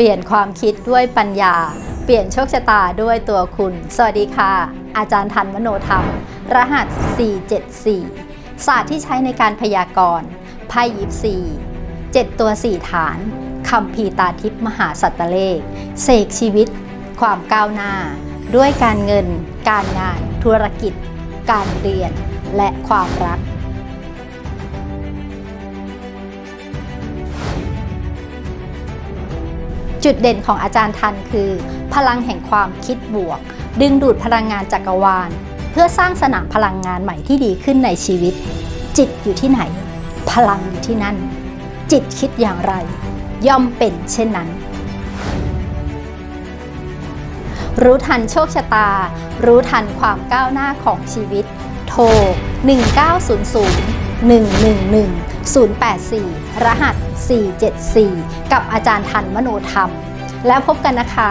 เปลี่ยนความคิดด้วยปัญญา เปลี่ยนโชคชะตาด้วยตัวคุณ สวัสดีค่ะ อาจารย์ทันมโนธรรม รหัส 474 ศาสตร์ที่ใช้ในการพยากรณ์ไพ่ยิปซีเจ็ดตัวสี่ฐานคำพีตาทิพมหาสัตตเลข เสกชีวิต ความก้าวหน้า ด้วยการเงิน การงาน ธุรกิจ การเรียน และความรัก จุดเด่นของอาจารย์ทันคือ พลังแห่งความคิดบวก ดึงดูดพลังงานจักรวาล เพื่อสร้างสนามพลังงานใหม่ที่ดีขึ้นในชีวิต จิตอยู่ที่ไหน พลังอยู่ที่นั่น จิตคิดอย่างไร ย่อมเป็นเช่นนั้น รู้ทันโชคชะตา รู้ทันความก้าวหน้าของชีวิต โทร 1900 111 084 รหัส 474 กับอาจารย์ทันมโนธรรม แล้วพบกันนะคะ